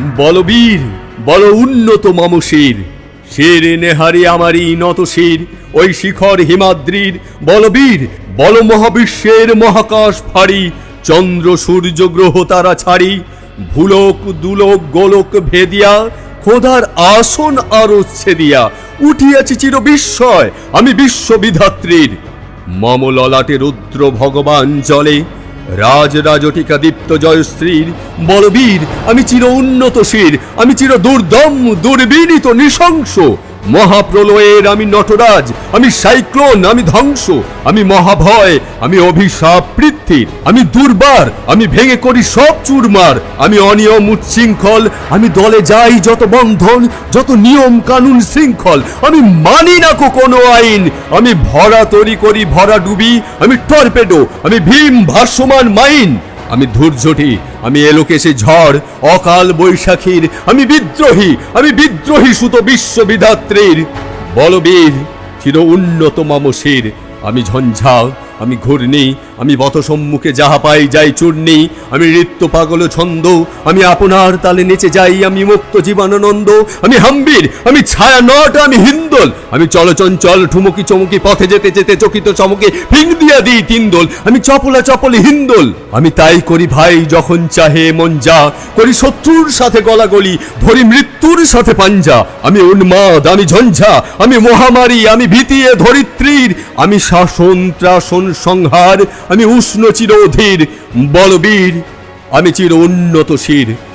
বলবীর, বল উন্নত মামসির। শির নেহারি আমারই নত শির ওই শিখর হিমাদ্রির। বলবীর, বল মহাবিশ্বের মহাকাশ ফাড়ি, চন্দ্র সূর্য গ্রহ তারা ছাড়ি। ভুলোক, দুলোক, গোলক ভেদিয়া, খোদার আসন আরও ছেদিয়া। উঠিয়াছি চির বিস্ময় আমি বিশ্ববিধাত্রীর। মম ললাটে রুদ্র ভগবান জলে রাজ রাজটিকা দীপ্ত জয়শ্রীর বলবীর আমি চির উন্নত শির আমি চির দুর্দম দুর্বিনীত নৃশংস। মহাপ্রলয়ের আমি নটরাজ, আমি সাইক্লোন, আমি ধ্বংস, আমি মহাভয়, আমি অভিশাপ পৃথ্বীর, আমি দুর্বার, আমি ভেঙে করি সব চুরমার, আমি অনিয়ম উচ্ছৃঙ্খল, আমি দলে যাই যত বন্ধন, যত নিয়ম কানুন শৃঙ্খল, আমি মানি না কো কোনো আইন, আমি ভরা তরি করি ভরা ডুবি, আমি টর্পেডো, আমি ভীম ভাসমান মাইন আমি ধৈর্যটি আমি এলোকে সে ঝড়, অকাল বৈশাখীর, আমি বিদ্রোহী আমি বিদ্রোহী সুত বিশ্ববিধাত্রীর। বলবীর, চির উন্নত মামসির, আমি ঝঞ্ঝা, আমি ঘূর্ণি আমি বত সম্মুখে যাহা পাই যাই চূর্ণি, আমি নৃত্য পাগল ছন্দ, আমি আপনার তালে নেচে যাই, আমি মুক্ত জীবনানন্দ, আমি হাম্বির, আমি ছায়া নট, আমি হিন্দোল, আমি চলচঞ্চল ঠুমকি চমকি, পথে যেতে যেতে চকিত চমকে ফিং দিয়া দিই তিনদোল আমি চপলা চপলে হিন্দোল, আমি তাই করি ভাই যখন চাহে মন যা, করি শত্রুর সাথে গলাগলি, ধরি মৃত্যুর সাথে পাঞ্জা, আমি উন্মাদ, আমি ঝঞ্ঝা, আমি মহামারী, আমি ভীতিয়ে ধরিত্রীর, আমি শাসন ত্রাসন সংহার আমি উষ্ণ চির অধীর বলবীর আমি চির উন্নত শির।